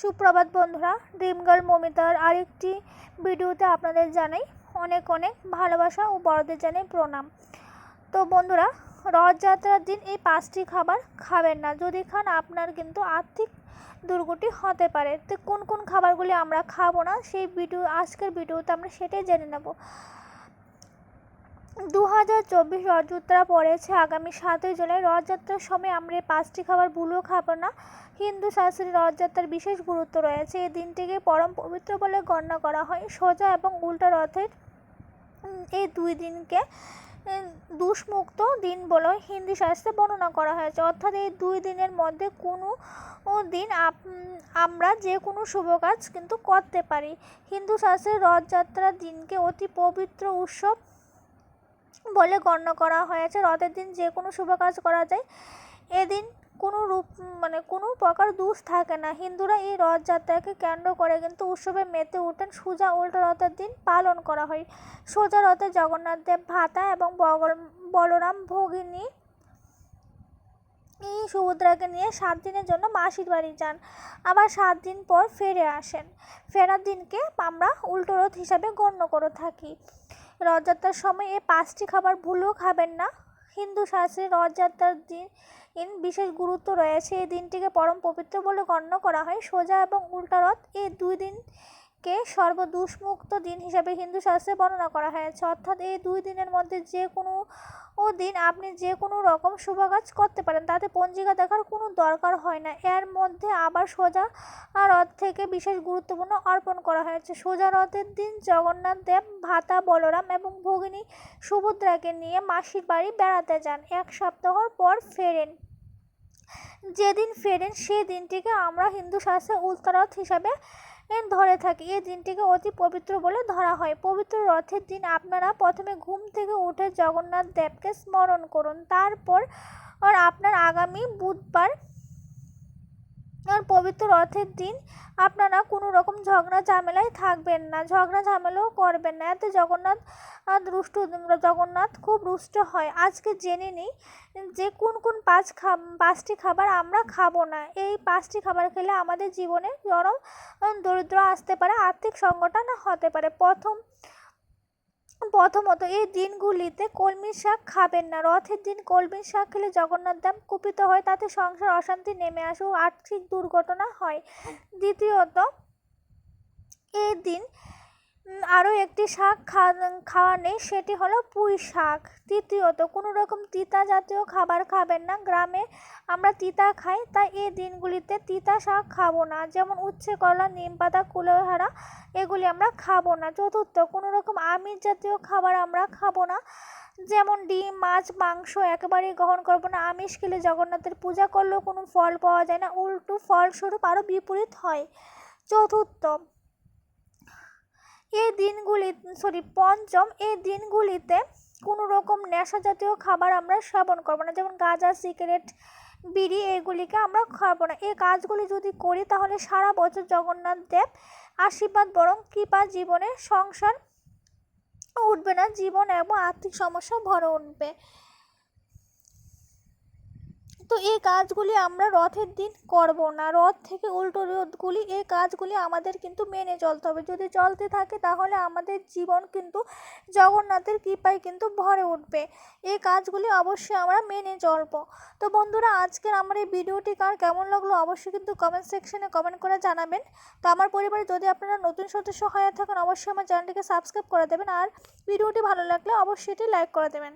সুপ্রভাত বন্ধুরা dream girl মমিতার আরেকটি ভিডিওতে আপনাদের জানাই অনেক অনেক ভালোবাসা ও বড়দের জানাই প্রণাম। তো বন্ধুরা, রথযাত্রার দিন এই পাঁচটি খাবার খাবেন না, যদি খান আপনার কিন্তু আর্থিক দুর্গতি হতে পারে। তো কোন কোন খাবারগুলি আমরা খাব না, সেই ভিডিও, আজকের ভিডিওতে আমরা সেটাই জেনে নেব। দু হাজার চব্বিশ রথযাত্রা পড়েছে। আগামী সাতই জুলাই রথযাত্রার সময় আমরা পাঁচটি খাবার ভুলেও খাব না। হিন্দু শাস্ত্রে রথযাত্রার বিশেষ গুরুত্ব রয়েছে। এই দিনটিকে পরম পবিত্র বলে গণ্য করা হয়। সোজা এবং উল্টা রথের এই দুই দিনকে দোষমুক্ত দিন বলে হিন্দু শাস্ত্রে বর্ণনা করা হয়েছে। অর্থাৎ এই দুই দিনের মধ্যে কোনো দিন আমরা যে কোনো শুভ কাজ কিন্তু করতে পারি। হিন্দু শাস্ত্রে রথযাত্রার দিনকে অতি পবিত্র উৎসব বলে গণ্য করা হয়েছে। রথের দিন যে কোনো শুভ কাজ করা যায়। এদিন কোনো রূপ মানে কোনো প্রকার দোষ থাকে না। হিন্দুরা এই রথযাত্রাকে কেন্দ্র করে কিন্তু উৎসবে মেতে ওঠেন। সোজা উল্টো রথের দিন পালন করা হয়। সোজা রথে জগন্নাথ দেব, ভাতা এবং বগল- বলরাম ভগিনী এই সুভদ্রাকে নিয়ে সাত দিনের জন্য মাসির বাড়ি যান। আবার সাত দিন পর ফেরে আসেন। ফেরার দিনকে আমরা উল্টো রথ হিসাবে গণ্য করে থাকি। রথযাত্রার সময় এই পাঁচটি খাবার ভুলেও খাবেন না। হিন্দু শাস্ত্রে রথযাত্রার দিন বিশেষ গুরুত্ব রয়েছে। এই দিনটিকে পরম পবিত্র বলে গণ্য করা হয়। সোজা এবং উল্টা রথ, এই দুই দিনকে সর্বদোষমুক্ত দিন হিসাবে হিন্দু শাস্ত্রে বর্ণনা করা হয়েছে। অর্থাৎ এই দুই দিনের মধ্যে যে কোনো ও দিন আপনি যে কোনো রকম শুভ কাজ করতে পারেন, তাতে পঞ্জিকা দেখার কোনো দরকার হয় না। এর মধ্যে আবার সোজা রথ থেকে বিশেষ গুরুত্বপূর্ণ অর্পণ করা হয়েছে। সোজা রথের দিন জগন্নাথ দেব, ভাতা বলরাম এবং ভগিনী সুভদ্রাকে নিয়ে মাসির বাড়ি বেড়াতে যান। এক সপ্তাহ পর ফেরেন। যেদিন ফেরেন, সেই দিনটিকে আমরা হিন্দু শাস্ত্রে উত্তরথ হিসাবে ধরে থাকে। এই দিনটিকে অতি পবিত্র বলে ধরা হয়। পবিত্র রথের দিন আপনারা প্রথমে ঘুম থেকে উঠে জগন্নাথ দেবকে স্মরণ করুন। তারপর আপনার আগামী বুধবার পবিত্র রথের দিন, আপনারা কোনো রকম ঝগড়া ঝামেলায় থাকবেন না, ঝগড়া ঝামেলাও করবেন না। এতে জগন্নাথ রুষ্ট জগন্নাথ খুব রুষ্ট হয়। আজকে জেনে নিই যে কোন কোন পাঁচ খা, পাঁচটি খাবার আমরা খাব না। এই পাঁচটি খাবার খেলে আমাদের জীবনে চরম দরিদ্র আসতে পারে, আর্থিক সংগঠন হতে পারে। প্রথম প্রথমত এই দিনগুলিতে কলমি শাক খাবেন না। রথের দিন কলমি শাক খেলে জগন্নাথ দাম কুপিত হয় তাতে সংসার অশান্তি নেমে আসে ও আর্থিক দুর্ঘটনা হয়। দ্বিতীয়ত এই দিন আরও একটি শাক খাওয়া নেই, সেটি হলো পুঁই শাক। তৃতীয়ত, কোনো রকম তিতা জাতীয় খাবার খাবেন না। গ্রামে আমরা তিতা খাই, তাই এই দিনগুলিতে তিতা শাক খাব না। যেমন উচ্ছে কলা নিম পাতা, কুলোহারা, এগুলি আমরা খাব না। চতুর্থ, কোনো রকম আমিষ জাতীয় খাবার আমরা খাব না। যেমন ডিম, মাছ, মাংস, একেবারেই গ্রহণ করব না। আমিষ খেলে জগন্নাথের পূজা করলেও কোনো ফল পাওয়া যায় না। উল্টো ফলস্বরূপ আরও বিপরীত হয়। চতুর্থ এই দিনগুলি সরি পঞ্চম, এই দিনগুলিতে কোনো রকম নেশা জাতীয় খাবার আমরা সেবন করব না। যেমন গাঁজা, সিগারেট, বিড়ি, এগুলিকে আমরা খাব না। এই কাজগুলি যদি করি তাহলে সারা বছর জগন্নাথ দেব আশীর্বাদ, বরং কৃপা জীবনে সংসার উঠবে না, জীবন এবং আর্থিক সমস্যা ভরে উঠবে। তো এই কাজগুলি আমরা রথের দিন করব না। রথ থেকে উল্টো রথগুলি এই কাজগুলি আমাদের কিন্তু মেনে চলতে হবে। যদি চলতে থাকে তাহলে আমাদের জীবন কিন্তু জগন্নাথের কৃপায় কিন্তু ভরে উঠবে। এই কাজগুলি অবশ্যই আমরা মেনে চলবো। তো বন্ধুরা, আজকের আমার এই ভিডিওটি কার কেমন লাগল অবশ্যই কিন্তু কমেন্ট সেকশনে কমেন্ট করে জানাবেন। তো আমার পরিবারে যদি আপনারা নতুন সদস্য হয়ে থাকেন, অবশ্যই আমার চ্যানেলটিকে সাবস্ক্রাইব করে দেবেন। আর ভিডিওটি ভালো লাগলে অবশ্যই এটি লাইক করে দেবেন।